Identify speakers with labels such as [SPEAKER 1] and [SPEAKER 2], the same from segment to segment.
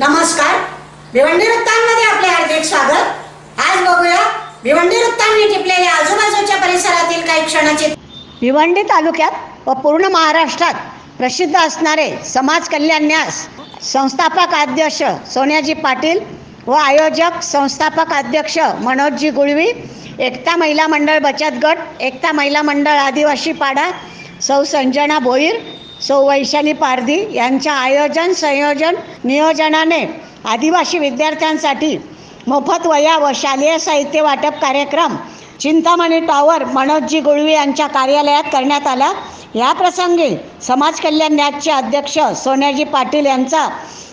[SPEAKER 1] नमस्कार. भिवंडी वृत्तांमध्ये आपले हार्दिक स्वागत. आज बघूया भिवंडी वृत्तांनी टिपलेल्या आजूबाजूच्या परिसरातील काही क्षणाची भिवंडी तालुक्यात व पूर्ण महाराष्ट्रात प्रसिद्ध असणारे समाज कल्याण न्यास संस्थापक अध्यक्ष सोन्याजी पाटील व आयोजक संस्थापक अध्यक्ष मनोजजी गुळवी एकता महिला मंडळ बचत गट एकता महिला मंडळ आदिवासी पाडा सौ संजना भोईर सौ वैशाली पारधी यांच्या आयोजन संयोजन नियोजनाने आदिवासी विद्यार्थ्यांसाठी मोफत वया व शालेय साहित्य वाटप कार्यक्रम चिंतामणी टॉवर मनोजजी गुळवी यांच्या कार्यालयात करण्यात आला. या प्रसंगी समाज कल्याण न्यासचे अध्यक्ष सोन्याजी पाटील यांचा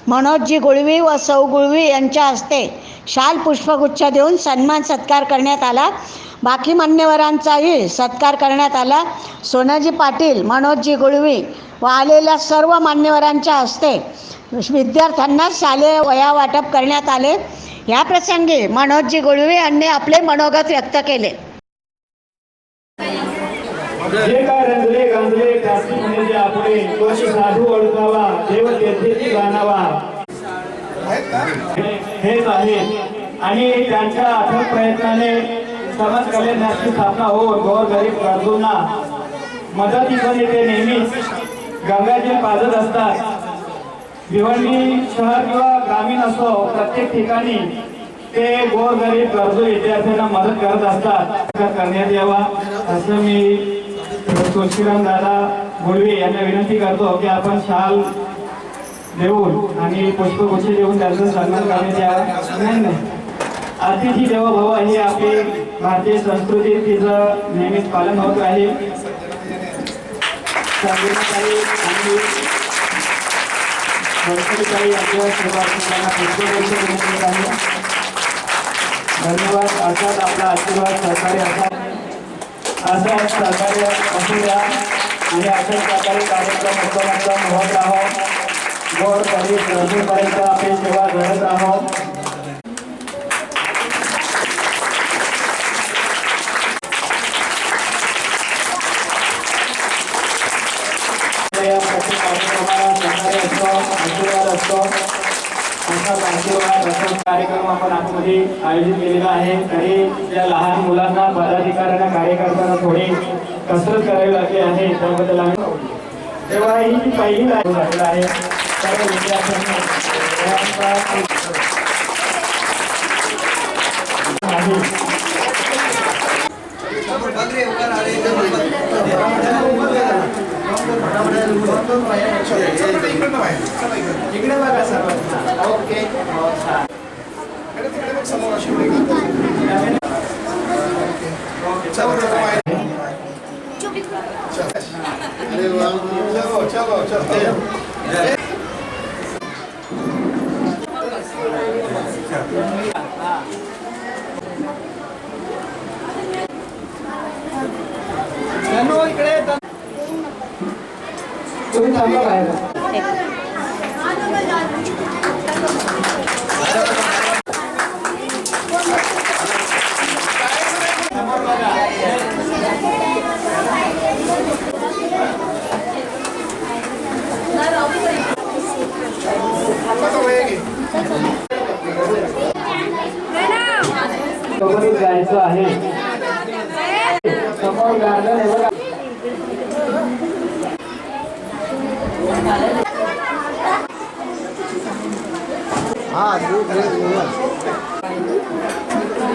[SPEAKER 1] मनोजजी गुळवी व सौ गुळवी यांच्या हस्ते शाल पुष्पगुच्छ देऊन सन्मान सत्कार करण्यात आला. बाकी मान्यवरांचाही सत्कार करण्यात आला. सोनाजी पाटील मनोजजी गुळवी व आलेल्या सर्व मान्यवरांच्या हस्ते विद्यार्थ्यांना शालेय वया वाटप करण्यात आले. या प्रसंगी मनोजजी गुळवी यांनी आपले मनोगत व्यक्त केले.
[SPEAKER 2] जे काय रंजले गांजले त्याची म्हणजे जे आपले साधू ओळखावा देव तेथेची जाणावा हे- हेच आहे. आणि त्यांच्या अथक प्रयत्नाने समाज कल्याणाची स्थापना होऊन गोर गरीब गरजूंना मदतीसाठी ते नेहमीच गंगाजल पाजत असतात. भिवंडी शहर किंवा ग्रामीण असो प्रत्येक ठिकाणी ते गोर गरीब गरजू विद्यार्थ्यांना मदत करत असतात. करण्यात यावा. असं मी तुळशीराम दादा गुळवे यांना विनंती करतो की आपण शाल देऊन आणि पुष्पगुच्छ देऊन त्यांचा सन्मान करण्यात यावा. नाही नाही. अतिथी देवो भव हे आपली भारतीय संस्कृती तिचं नेहमीच पालन होत आहे. आहे. धन्यवाद. असाच आपला आशीर्वाद सहकार्य असा असाच सहकार्य असू द्या. आणि अशाच प्रकारे कार्यक्रम उत्तमोत्तम होत आहोत गोड कधी गरजूपर्यंत आपली सेवा घडत आहोत कार्यक्रम आपण आतमध्ये आयोजित केलेला आहे. तरी त्या लहान मुलांना पदाधिकाऱ्यांना कार्यकर्त्यांना थोडी कसरत करावी लागली आहे. त्याबद्दल आम्ही तेव्हा ही पहिली लाईन आहे. सर्व विद्यार्थ्यांनी इकडे बघा सर्वांना. 终于
[SPEAKER 3] 他们来了。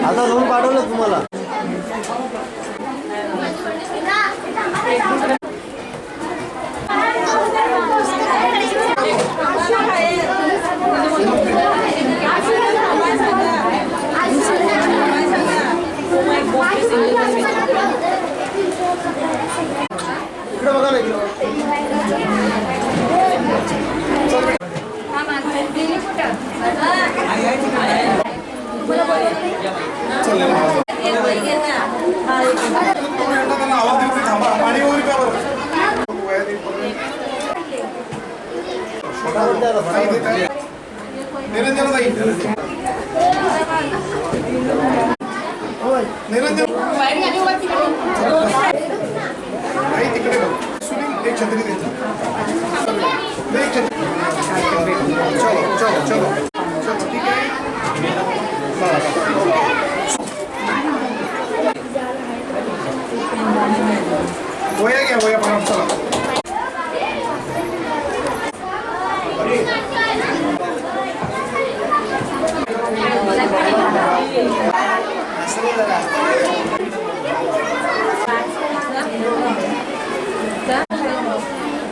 [SPEAKER 3] आता लोन पाठवलं तुम्हाला. इकडे
[SPEAKER 4] निरंजन ताई निरंजन ताई तिकडे बघ. सुनील एक छत्री देतो एक छत्री चलो चलो चलो चलो ठीक आहे वया घ्या वया पण चला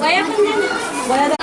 [SPEAKER 4] Voy a poner.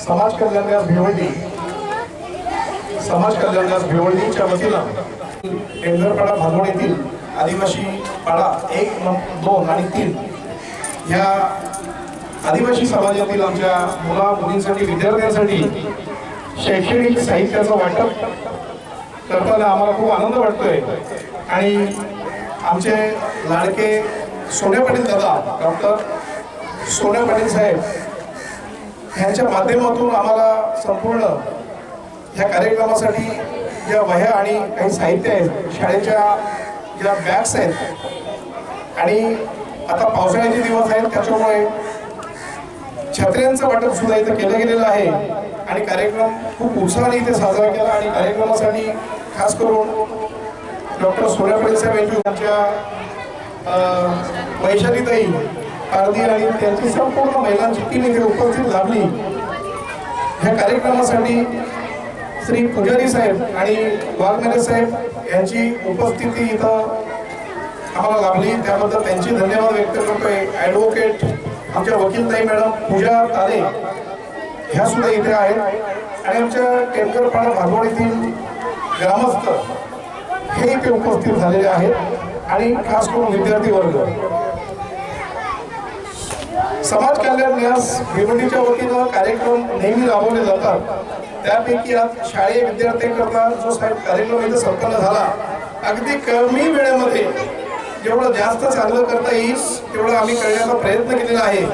[SPEAKER 5] समाज कल्याणकार भिवंडी समाज कल्याणकार भिवंडीच्या वतीनं टेंडरपाडा भांदोड येथील आदिवासी पाडा एक दोन आणि तीन ह्या आदिवासी समाजातील आमच्या मुला मुलींसाठी विद्यार्थ्यांसाठी शैक्षणिक साहित्याचं वाटप करताना आम्हाला खूप आनंद वाटतोय. आणि आमचे लाडके सोन्या पाटील दादा डॉक्टर सोन्या पाटील साहेब ह्यांच्या माध्यमातून आम्हाला संपूर्ण ह्या कार्यक्रमासाठी ज्या वह्या आणि काही साहित्य आहेत शाळेच्या ज्या बॅग्स आहेत आणि आता पावसाळ्याचे दिवस आहेत त्याच्यामुळे छत्र्यांचं वाटप सुद्धा इथं केलं गेलेलं आहे. आणि कार्यक्रम खूप उत्साहाने इथे साजरा केला आणि कार्यक्रमासाठी खास करून डॉक्टर सोन्या पाटील साहेब यांची आमच्या वैशालीताई पारधी आणि त्यांची संपूर्ण महिलांची टीम इथे उपस्थित लाभली. ह्या कार्यक्रमासाठी श्री पुजारी साहेब आणि वाघमेरे साहेब यांची उपस्थिती इथं आम्हाला लाभली. त्याबद्दल त्यांची धन्यवाद व्यक्त करतोय. ॲडव्होकेट आमच्या वकीलताई मॅडम पूजा तारे ह्या सुद्धा इथे आहेत. आणि आमच्या टेमकरपाडा भागवड येथील ग्रामस्थ हे इथे उपस्थित झालेले आहेत. आणि खास करून विद्यार्थी वर्ग. समाज कल्याण न्यास भिवंडीच्या वतीनं कार्यक्रम नेहमी राबवले जातात. त्यापैकी आज शाळेय विद्यार्थ्यांकरता जो साहेब कार्यक्रम इथे संपन्न झाला अगदी कमी वेळेमध्ये जेवढं जास्त चांगलं करता येईल तेवढं आम्ही करण्याचा प्रयत्न केलेला आहे.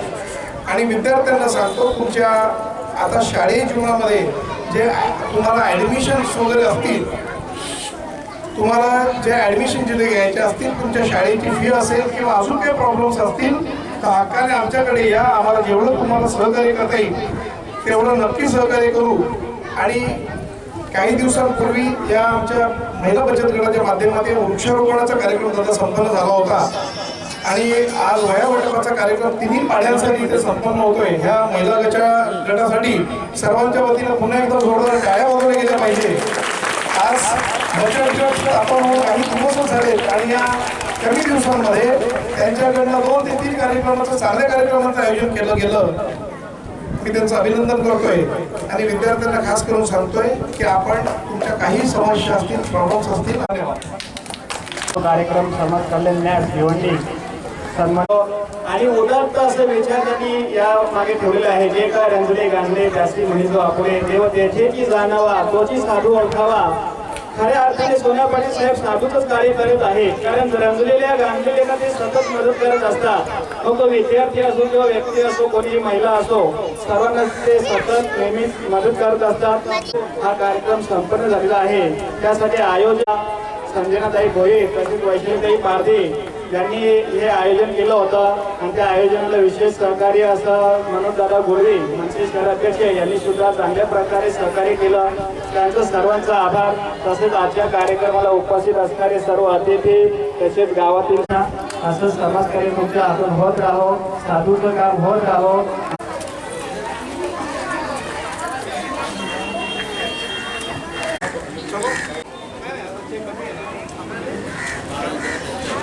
[SPEAKER 5] आणि विद्यार्थ्यांना सांगतो तुमच्या आता शालेय जीवनामध्ये जे तुम्हाला ॲडमिशन्स वगैरे असतील तुम्हाला जे ॲडमिशन जिथे घ्यायचे असतील तुमच्या शाळेची फी असेल किंवा अजून काही प्रॉब्लेम्स असतील तर हक्काने आमच्याकडे या. आम्हाला जेवढं तुम्हाला सहकार्य करता येईल तेवढं नक्की सहकार्य करू. आणि काही दिवसांपूर्वी या आमच्या महिला बचत गटाच्या माध्यमातून वृक्षारोपणाचा कार्यक्रम त्याचा संपन्न झाला होता. आणि आज वया वाटपाचा कार्यक्रम तिन्ही पाड्यांसाठी इथे संपन्न होतोय. ह्या महिला गटाच्या गटासाठी सर्वांच्या वतीनं पुन्हा एकदा जोरदार टाळ्या वगैरे गेल्या पाहिजे. आज बचत गट स्थापन होऊन काही दिवसच झालेत आणि या कमी दिवसांमध्ये त्यांच्याकडनं दोन ते तीन कार्यक्रमाचं चांगल्या कार्यक्रमाचं आयोजन केलं गेलं. मी त्यांचं अभिनंदन करतोय. आणि विद्यार्थ्यांना खास करून सांगतोय की आपण तुमच्या काही समस्या असतील प्रॉब्लेम्स असतील धन्यवाद.
[SPEAKER 2] तो कार्यक्रम समाज कल्याण न्यास भिवंडी सन्मान आणि उदात्त असे विचार त्यांनी या मागे ठेवलेले आहे. जे काय रंजले गांजले जास्ती म्हणतो आपले देव तेथेची जाणावा तोची साधू ओळखावा खऱ्या अर्थाने सोन्या पाटील साहेब साधूतच कार्य करत आहे. कारण रंजलेल्या गांजलेल्या ते सतत मदत करत असतात. मग तो विद्यार्थी असो किंवा व्यक्ती असो कोणीही महिला असो सर्वांना ते सतत नेहमीच मदत करत असतात. हा कार्यक्रम संपन्न झालेला आहे. त्यासाठी आयोजक संजनाताई भोये तसेच वैष्णवीताई पारधी यांनी हे आयोजन केलं होतं. आणि त्या आयोजनाला विशेष सहकार्य असं मनोजदादा गुरवे मनसे शहर अध्यक्ष यांनी सुद्धा चांगल्या प्रकारे सहकार्य केलं. त्यांचं सर्वांचा आभार. तसेच आजच्या कार्यक्रमाला उपस्थित असणारे सर्व अतिथी तसेच गावातील असं समाजकार्य तुमच्या आपण होत राहो साधूचं काम होत राहो.